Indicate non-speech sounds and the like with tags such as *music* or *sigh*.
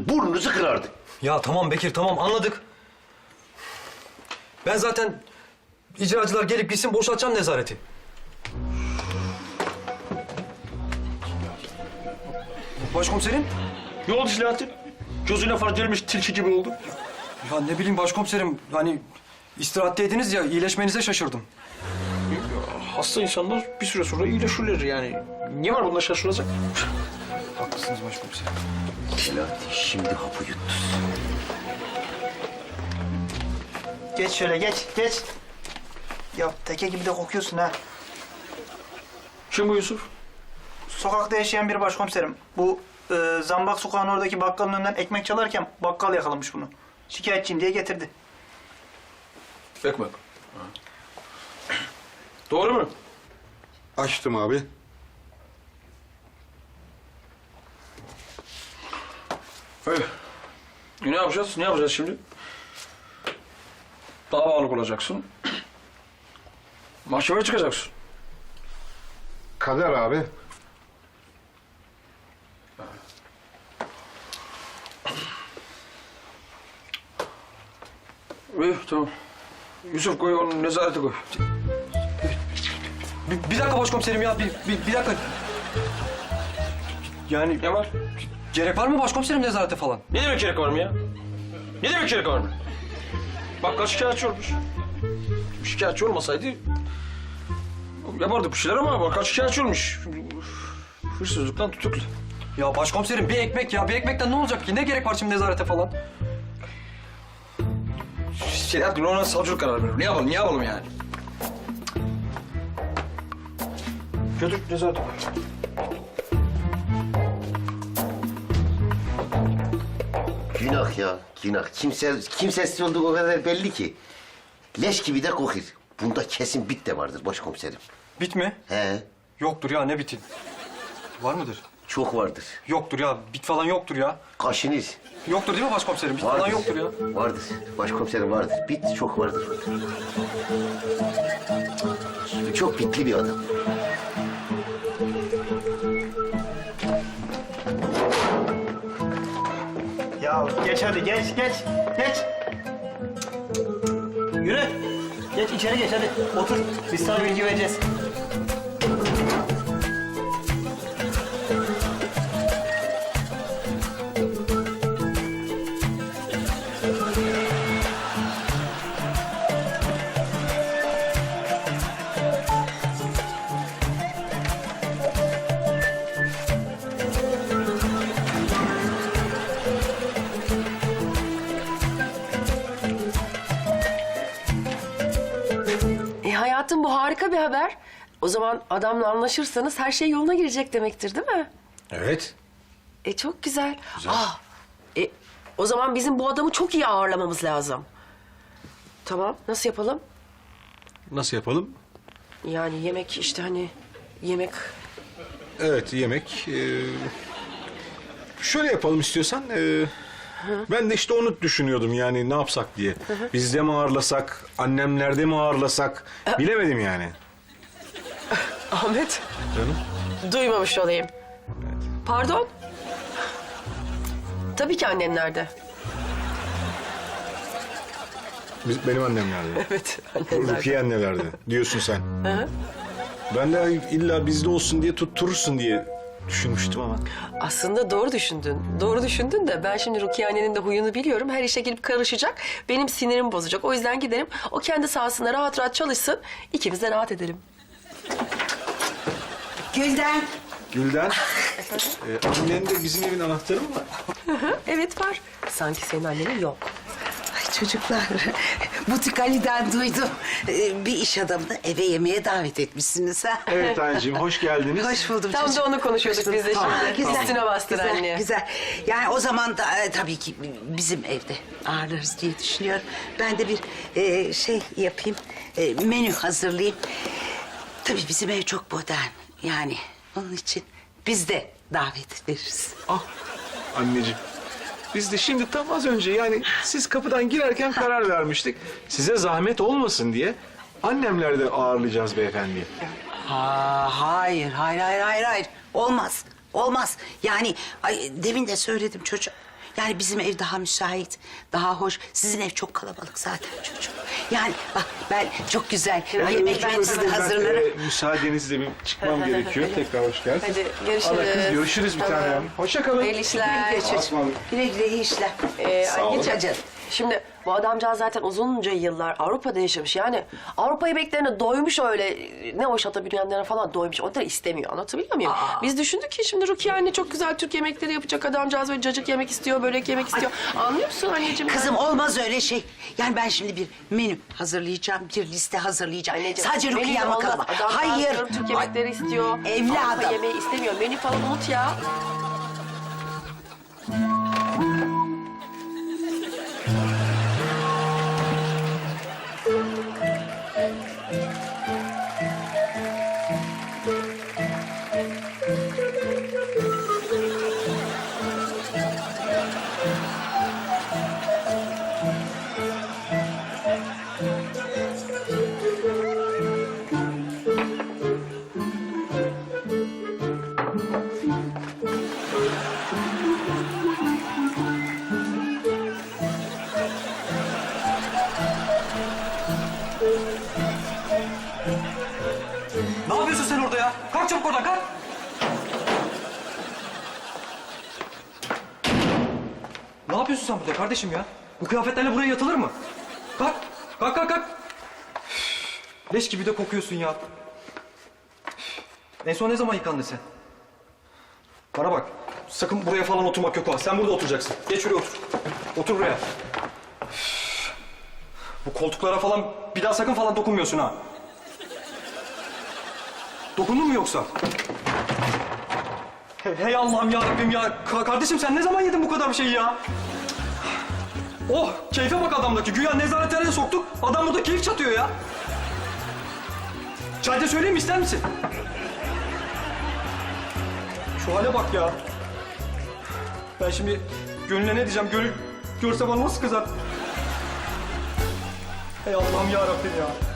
yüzünüzü, burnunuzu kırardı. Ya tamam Bekir tamam anladık. Ben zaten icracılar gelip gitsin boşaltacağım nezareti. Başkomiserim? Ne oldu Selahattin? Gözüne far gelmiş tilki gibi oldu. Ya ne bileyim başkomiserim hani istirahatteydiniz ya iyileşmenize şaşırdım. Hasta insanlar bir süre sonra iyileşirler yani. Ne var bunda şaşıracak? Haklısınız başkomiserim. Selahattin şimdi hapı yuttu. Geç şöyle geç geç. Ya teke gibi de kokuyorsun ha. Kim bu Yusuf? Sokakta yaşayan bir başkomiserim. Bu e, Zambak sokağın oradaki bakkalın önünden ekmek çalarken bakkal yakalamış bunu. Şikayetçiyim diye getirdi. Ekmek. Doğru mu? Açtım abi. Evet. Ne yapacağız? Ne yapacağız şimdi? Davalık olacaksın. Mahkemeye çıkacaksın. Kader abi. İyi tamam. Yusuf koy onu nezarete koy. Bir, bir dakika başkomiserim ya bir, bir, bir dakika. Yani Ne var? Gerek var mı başkomiserim nezarete falan? Ne demek gerek var mı ya? Ne demek gerek var mı? Bakkal şikayetçi olmuş. Şikayetçi olmasaydı yapardık bir şeyler ama bakkal şikayetçi olmuş. Hırsızlıktan tutuklu. Ya başkomiserim bir ekmek ya bir ekmekten ne olacak ki? Ne gerek var şimdi nezarete falan? Selahattin ona savcılık karar verir. Ne yapalım, ne yapalım yani? Götür nezarete Günah ya, günah. Kimse, kimsesiz olduğu o kadar belli ki. Leş gibi de kokur. Bunda kesin bit de vardır başkomiserim. Bit mi? He, Yoktur ya ne bitin? Var mıdır? çok vardır. Yoktur ya bit falan yoktur ya. Kaşınız. Yoktur değil mi başkomiserim? Bit falan yoktur ya. Vardır. Başkomiserim vardır. Bit çok vardır. Çok bitli bir adam. Ya geç hadi geç geç geç. Yürü. Geç içeri geç hadi. Otur. Biz sana bilgi vereceğiz. Hayatım bu harika bir haber. O zaman adamla anlaşırsanız her şey yoluna girecek demektir değil mi? Evet. E çok güzel. Ah, e, o zaman bizim bu adamı çok iyi ağırlamamız lazım. Tamam, nasıl yapalım? Nasıl yapalım? Yani yemek işte hani yemek... Evet yemek. Ee, şöyle yapalım istiyorsan. ee, ben de işte onu düşünüyordum yani ne yapsak diye. Bizde mi ağırlasak, annemlerde mi ağırlasak bilemedim yani. Ahmet, Canım. duymamış olayım. Pardon? Tabii ki annenlerde. Biz, benim annemlerde. Evet, annenlerde. Rukiye annelerde diyorsun sen. Ben de illa bizde olsun diye tutturursun diye düşünmüştüm ama. Aslında doğru düşündün. Doğru düşündün de ben şimdi Rukiye annenin de huyunu biliyorum. Her işe girip karışacak. Benim sinirim bozacak. O yüzden giderim. O kendi sahasında rahat rahat çalışsın. İkimiz de rahat edelim. Gülden. Gülden, ee, annenin de bizim evin anahtarı mı var? Evet var. Sanki senin annenin yok. Çocuklar, *laughs* Butik Ali'den duydum. Ee, bir iş adamını eve yemeğe davet etmişsiniz ha. Evet anneciğim, hoş geldiniz. Hoş buldum Tam da onu konuşuyorduk biz de buldum. şimdi. güzel, Üstüne bastır güzel, anne. Güzel. Yani o zaman da e, tabii ki bizim evde ağırlarız diye düşünüyorum. Ben de bir e, şey yapayım, e, menü hazırlayayım. Tabii bizim ev çok modern. Yani onun için biz de davet ederiz. Ah anneciğim. Biz de şimdi tam az önce yani siz kapıdan girerken karar vermiştik. Size zahmet olmasın diye annemlerde ağırlayacağız beyefendiyi. Ha, hayır, hayır, hayır, hayır, hayır. Olmaz, olmaz. Yani ay, demin de söyledim çocuğum. Yani bizim ev daha müsait, daha hoş. Sizin ev çok kalabalık zaten çocuğum. Yani bak ben çok güzel yemeklerinizi de hazırlarım. Ee, müsaadenizle bir çıkmam gerekiyor. Tekrar hoş geldin. Hadi görüşürüz. Allah kız görüşürüz bir tanem. Hoşça kalın. Hayırlı işler. Güle güle çocuğum. Güle güle iyi işler. Ee, Sağ olun. Anneciğim, Canım. Şimdi bu adamcağız zaten uzunca yıllar Avrupa'da yaşamış. Yani Avrupa yemeklerine doymuş öyle. Ne o şatabünyenlere falan doymuş. Onları istemiyor. Anlatabiliyor muyum? Biz düşündük ki şimdi Rukiye anne çok güzel Türk yemekleri yapacak adamcağız. Böyle cacık yemek istiyor, börek yemek istiyor. Anlıyor musun anneciğim? Kızım olmaz öyle şey. Yani ben şimdi bir menü hazırlayacağım, bir liste hazırlayacağım. Anneciğim, Sadece menü Rukiye de bakalım. olmaz. Adamcağız Hayır. diyorum, Türk yemekleri istiyor. Evladım. Avrupa yemeği istemiyor. Menü falan unut ya. Oradan kalk. Ne yapıyorsun sen burada kardeşim ya? Bu kıyafetlerle buraya yatılır mı? Kalk. Kalk kalk kalk. Leş gibi de kokuyorsun ya. En son ne zaman yıkandın sen? Bana bak. Sakın buraya falan oturmak yok ha. Sen burada oturacaksın. Geç şuraya otur. Otur buraya. Bu koltuklara falan bir daha sakın falan dokunmuyorsun ha. Dokundun mu yoksa? Hey, Allah'ım ya Rabbim ya. Ka- kardeşim sen ne zaman yedin bu kadar bir şeyi ya? Oh keyfe bak adamdaki. Güya nezarethaneye soktuk. Adam burada keyif çatıyor ya. Çay da söyleyeyim mi ister misin? Şu hale bak ya. Ben şimdi Gönül'e ne diyeceğim? Gönül görse bana nasıl kızar? Hey Allah'ım ya Rabbim ya.